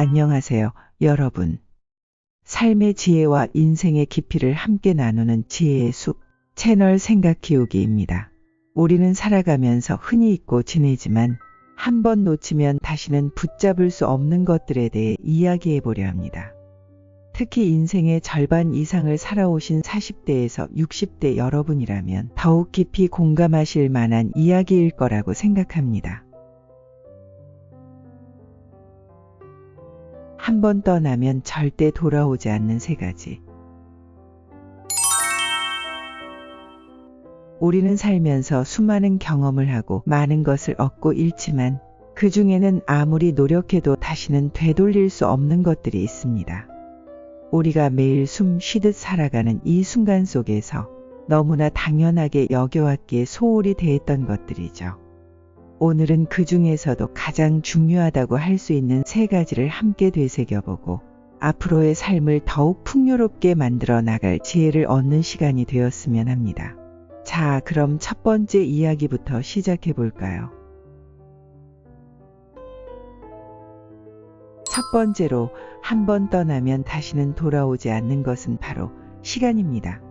안녕하세요, 여러분. 삶의 지혜와 인생의 깊이를 함께 나누는 지혜의 숲 채널 생각 키우기입니다. 우리는 살아가면서 흔히 잊고 지내지만 한 번 놓치면 다시는 붙잡을 수 없는 것들에 대해 이야기해 보려 합니다. 특히 인생의 절반 이상을 살아오신 40대에서 60대 여러분이라면 더욱 깊이 공감하실 만한 이야기일 거라고 생각합니다. 한 번 떠나면 절대 돌아오지 않는 세 가지. 우리는 살면서 수많은 경험을 하고 많은 것을 얻고 잃지만 그 중에는 아무리 노력해도 다시는 되돌릴 수 없는 것들이 있습니다. 우리가 매일 숨 쉬듯 살아가는 이 순간 속에서 너무나 당연하게 여겨왔기에 소홀히 대했던 것들이죠. 오늘은 그 중에서도 가장 중요하다고 할 수 있는 세 가지를 함께 되새겨보고 앞으로의 삶을 더욱 풍요롭게 만들어 나갈 지혜를 얻는 시간이 되었으면 합니다. 자, 그럼 첫 번째 이야기부터 시작해 볼까요? 첫 번째로 한 번 떠나면 다시는 돌아오지 않는 것은 바로 시간입니다.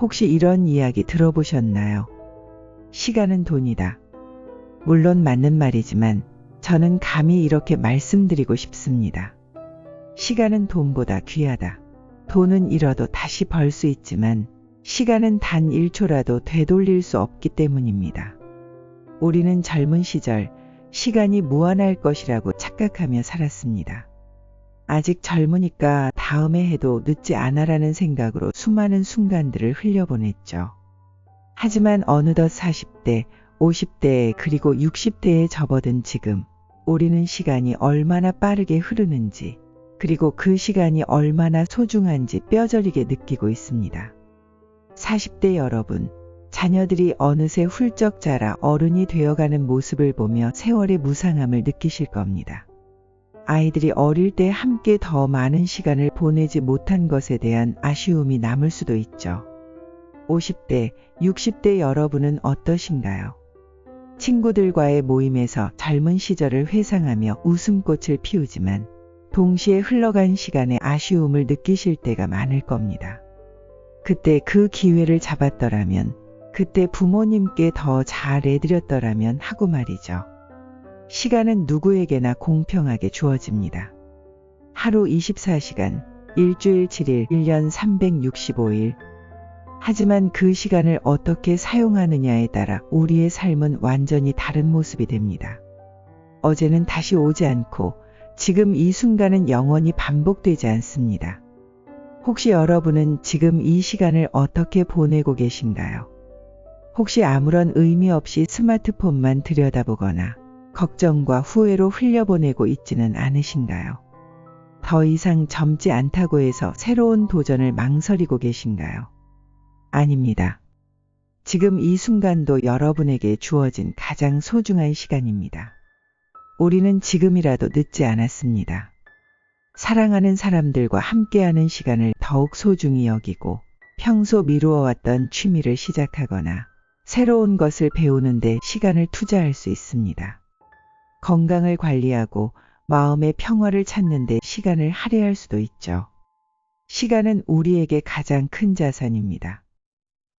혹시 이런 이야기 들어보셨나요? 시간은 돈이다. 물론 맞는 말이지만 저는 감히 이렇게 말씀드리고 싶습니다. 시간은 돈보다 귀하다. 돈은 잃어도 다시 벌 수 있지만 시간은 단 1초라도 되돌릴 수 없기 때문입니다. 우리는 젊은 시절 시간이 무한할 것이라고 착각하며 살았습니다. 아직 젊으니까 다음에 해도 늦지 않아라는 생각으로 수많은 순간들을 흘려보냈죠. 하지만 어느덧 40대, 50대, 그리고 60대에 접어든 지금, 우리는 시간이 얼마나 빠르게 흐르는지, 그리고 그 시간이 얼마나 소중한지 뼈저리게 느끼고 있습니다. 40대 여러분, 자녀들이 어느새 훌쩍 자라 어른이 되어가는 모습을 보며 세월의 무상함을 느끼실 겁니다. 아이들이 어릴 때 함께 더 많은 시간을 보내지 못한 것에 대한 아쉬움이 남을 수도 있죠. 50대, 60대 여러분은 어떠신가요? 친구들과의 모임에서 젊은 시절을 회상하며 웃음꽃을 피우지만 동시에 흘러간 시간의 아쉬움을 느끼실 때가 많을 겁니다. 그때 그 기회를 잡았더라면, 그때 부모님께 더 잘해드렸더라면 하고 말이죠. 시간은 누구에게나 공평하게 주어집니다. 하루 24시간, 일주일 7일, 1년 365일. 하지만 그 시간을 어떻게 사용하느냐에 따라 우리의 삶은 완전히 다른 모습이 됩니다. 어제는 다시 오지 않고 지금 이 순간은 영원히 반복되지 않습니다. 혹시 여러분은 지금 이 시간을 어떻게 보내고 계신가요? 혹시 아무런 의미 없이 스마트폰만 들여다보거나 걱정과 후회로 흘려보내고 있지는 않으신가요? 더 이상 젊지 않다고 해서 새로운 도전을 망설이고 계신가요? 아닙니다. 지금 이 순간도 여러분에게 주어진 가장 소중한 시간입니다. 우리는 지금이라도 늦지 않았습니다. 사랑하는 사람들과 함께하는 시간을 더욱 소중히 여기고 평소 미루어왔던 취미를 시작하거나 새로운 것을 배우는데 시간을 투자할 수 있습니다. 건강을 관리하고 마음의 평화를 찾는데 시간을 할애할 수도 있죠. 시간은 우리에게 가장 큰 자산입니다.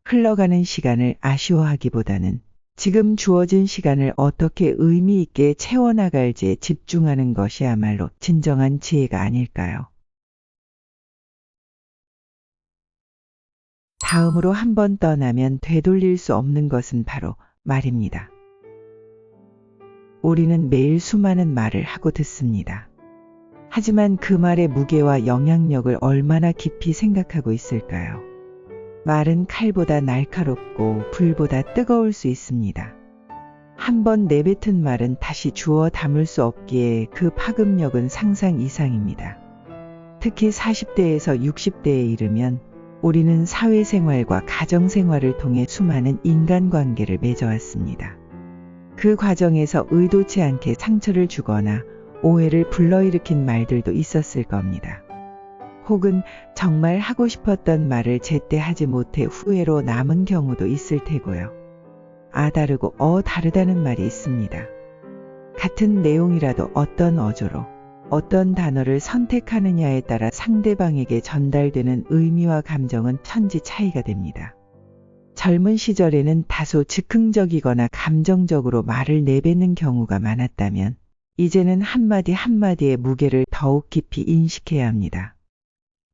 흘러가는 시간을 아쉬워하기보다는 지금 주어진 시간을 어떻게 의미 있게 채워나갈지에 집중하는 것이야말로 진정한 지혜가 아닐까요? 다음으로 한 번 떠나면 되돌릴 수 없는 것은 바로 말입니다. 우리는 매일 수많은 말을 하고 듣습니다. 하지만 그 말의 무게와 영향력을 얼마나 깊이 생각하고 있을까요? 말은 칼보다 날카롭고 불보다 뜨거울 수 있습니다. 한번 내뱉은 말은 다시 주워 담을 수 없기에 그 파급력은 상상 이상입니다. 특히 40대에서 60대에 이르면 우리는 사회생활과 가정생활을 통해 수많은 인간관계를 맺어왔습니다. 그 과정에서 의도치 않게 상처를 주거나 오해를 불러일으킨 말들도 있었을 겁니다. 혹은 정말 하고 싶었던 말을 제때 하지 못해 후회로 남은 경우도 있을 테고요. 아 다르고 어 다르다는 말이 있습니다. 같은 내용이라도 어떤 어조로 어떤 단어를 선택하느냐에 따라 상대방에게 전달되는 의미와 감정은 천지 차이가 됩니다. 젊은 시절에는 다소 즉흥적이거나 감정적으로 말을 내뱉는 경우가 많았다면 이제는 한마디 한마디의 무게를 더욱 깊이 인식해야 합니다.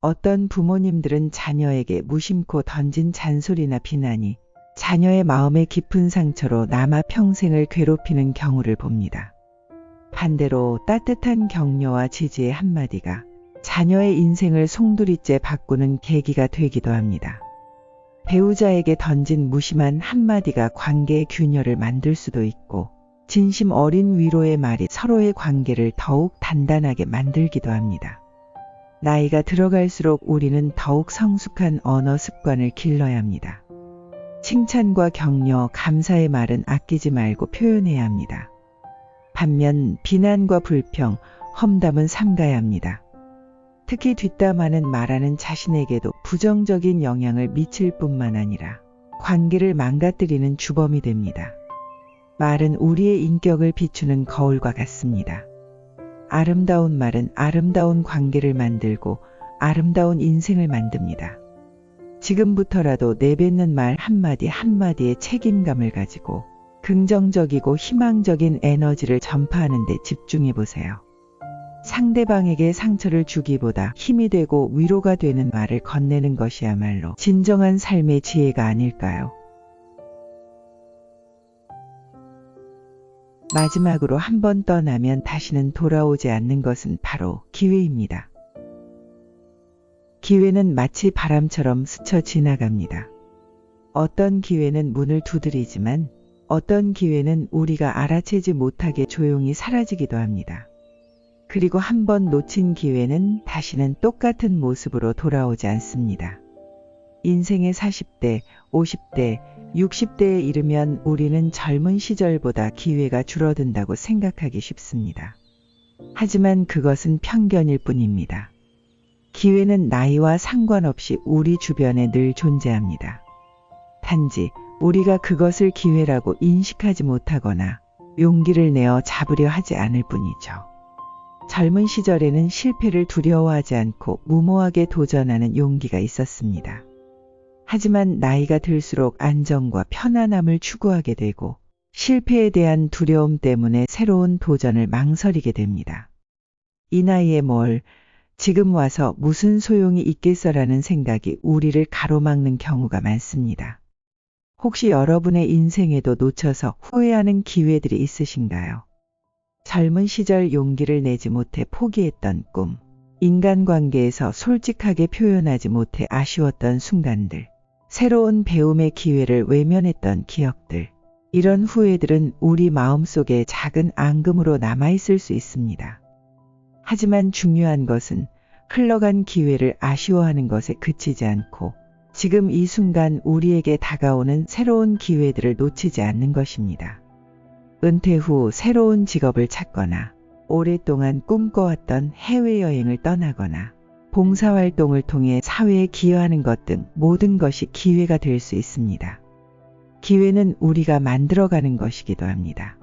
어떤 부모님들은 자녀에게 무심코 던진 잔소리나 비난이 자녀의 마음에 깊은 상처로 남아 평생을 괴롭히는 경우를 봅니다. 반대로 따뜻한 격려와 지지의 한마디가 자녀의 인생을 송두리째 바꾸는 계기가 되기도 합니다. 배우자에게 던진 무심한 한마디가 관계의 균열을 만들 수도 있고 진심 어린 위로의 말이 서로의 관계를 더욱 단단하게 만들기도 합니다. 나이가 들어갈수록 우리는 더욱 성숙한 언어 습관을 길러야 합니다. 칭찬과 격려, 감사의 말은 아끼지 말고 표현해야 합니다. 반면 비난과 불평, 험담은 삼가야 합니다. 특히 뒷담화는 말하는 자신에게도 부정적인 영향을 미칠 뿐만 아니라 관계를 망가뜨리는 주범이 됩니다. 말은 우리의 인격을 비추는 거울과 같습니다. 아름다운 말은 아름다운 관계를 만들고 아름다운 인생을 만듭니다. 지금부터라도 내뱉는 말 한마디 한마디에 책임감을 가지고 긍정적이고 희망적인 에너지를 전파하는 데 집중해 보세요. 상대방에게 상처를 주기보다 힘이 되고 위로가 되는 말을 건네는 것이야말로 진정한 삶의 지혜가 아닐까요? 마지막으로 한 번 떠나면 다시는 돌아오지 않는 것은 바로 기회입니다. 기회는 마치 바람처럼 스쳐 지나갑니다. 어떤 기회는 문을 두드리지만 어떤 기회는 우리가 알아채지 못하게 조용히 사라지기도 합니다. 그리고 한 번 놓친 기회는 다시는 똑같은 모습으로 돌아오지 않습니다. 인생의 40대, 50대, 60대에 이르면 우리는 젊은 시절보다 기회가 줄어든다고 생각하기 쉽습니다. 하지만 그것은 편견일 뿐입니다. 기회는 나이와 상관없이 우리 주변에 늘 존재합니다. 단지 우리가 그것을 기회라고 인식하지 못하거나 용기를 내어 잡으려 하지 않을 뿐이죠. 젊은 시절에는 실패를 두려워하지 않고 무모하게 도전하는 용기가 있었습니다. 하지만 나이가 들수록 안정과 편안함을 추구하게 되고 실패에 대한 두려움 때문에 새로운 도전을 망설이게 됩니다. 이 나이에 뭘 지금 와서 무슨 소용이 있겠어라는 생각이 우리를 가로막는 경우가 많습니다. 혹시 여러분의 인생에도 놓쳐서 후회하는 기회들이 있으신가요? 젊은 시절 용기를 내지 못해 포기했던 꿈, 인간관계에서 솔직하게 표현하지 못해 아쉬웠던 순간들, 새로운 배움의 기회를 외면했던 기억들, 이런 후회들은 우리 마음속에 작은 앙금으로 남아있을 수 있습니다. 하지만 중요한 것은 흘러간 기회를 아쉬워하는 것에 그치지 않고 지금 이 순간 우리에게 다가오는 새로운 기회들을 놓치지 않는 것입니다. 은퇴 후 새로운 직업을 찾거나 오랫동안 꿈꿔왔던 해외여행을 떠나거나 봉사활동을 통해 사회에 기여하는 것 등 모든 것이 기회가 될 수 있습니다. 기회는 우리가 만들어가는 것이기도 합니다.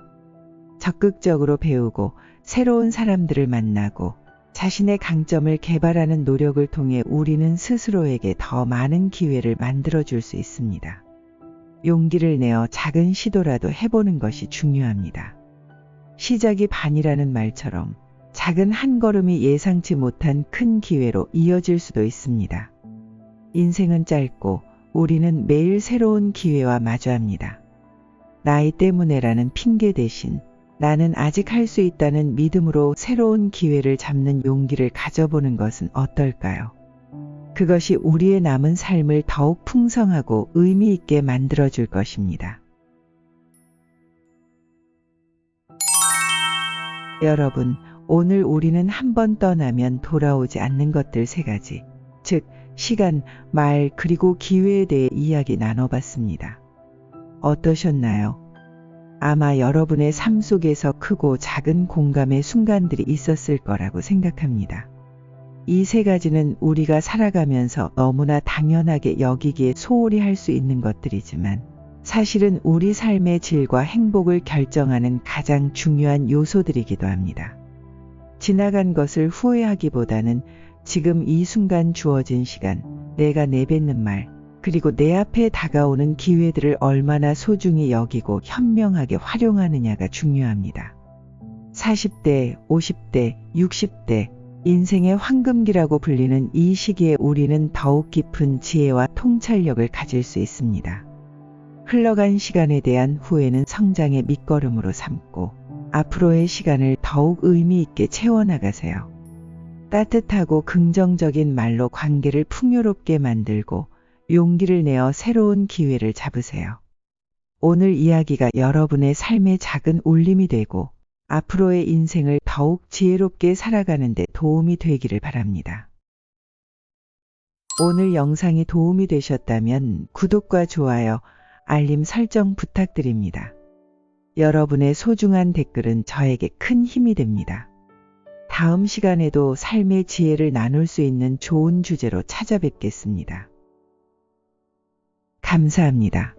적극적으로 배우고 새로운 사람들을 만나고 자신의 강점을 개발하는 노력을 통해 우리는 스스로에게 더 많은 기회를 만들어줄 수 있습니다. 용기를 내어 작은 시도라도 해보는 것이 중요합니다. 시작이 반이라는 말처럼 작은 한 걸음이 예상치 못한 큰 기회로 이어질 수도 있습니다. 인생은 짧고 우리는 매일 새로운 기회와 마주합니다. 나이 때문에라는 핑계 대신 나는 아직 할 수 있다는 믿음으로 새로운 기회를 잡는 용기를 가져보는 것은 어떨까요? 그것이 우리의 남은 삶을 더욱 풍성하고 의미 있게 만들어 줄 것입니다. 여러분, 오늘 우리는 한 번 떠나면 돌아오지 않는 것들 세 가지, 즉, 시간, 말, 그리고 기회에 대해 이야기 나눠봤습니다. 어떠셨나요? 아마 여러분의 삶 속에서 크고 작은 공감의 순간들이 있었을 거라고 생각합니다. 이 세 가지는 우리가 살아가면서 너무나 당연하게 여기기에 소홀히 할 수 있는 것들이지만 사실은 우리 삶의 질과 행복을 결정하는 가장 중요한 요소들이기도 합니다. 지나간 것을 후회하기보다는 지금 이 순간 주어진 시간, 내가 내뱉는 말, 그리고 내 앞에 다가오는 기회들을 얼마나 소중히 여기고 현명하게 활용하느냐가 중요합니다. 40대, 50대, 60대, 인생의 황금기라고 불리는 이 시기에 우리는 더욱 깊은 지혜와 통찰력을 가질 수 있습니다. 흘러간 시간에 대한 후회는 성장의 밑거름으로 삼고 앞으로의 시간을 더욱 의미 있게 채워나가세요. 따뜻하고 긍정적인 말로 관계를 풍요롭게 만들고 용기를 내어 새로운 기회를 잡으세요. 오늘 이야기가 여러분의 삶의 작은 울림이 되고 앞으로의 인생을 더욱 지혜롭게 살아가는데 도움이 되기를 바랍니다. 오늘 영상이 도움이 되셨다면 구독과 좋아요, 알림 설정 부탁드립니다. 여러분의 소중한 댓글은 저에게 큰 힘이 됩니다. 다음 시간에도 삶의 지혜를 나눌 수 있는 좋은 주제로 찾아뵙겠습니다. 감사합니다.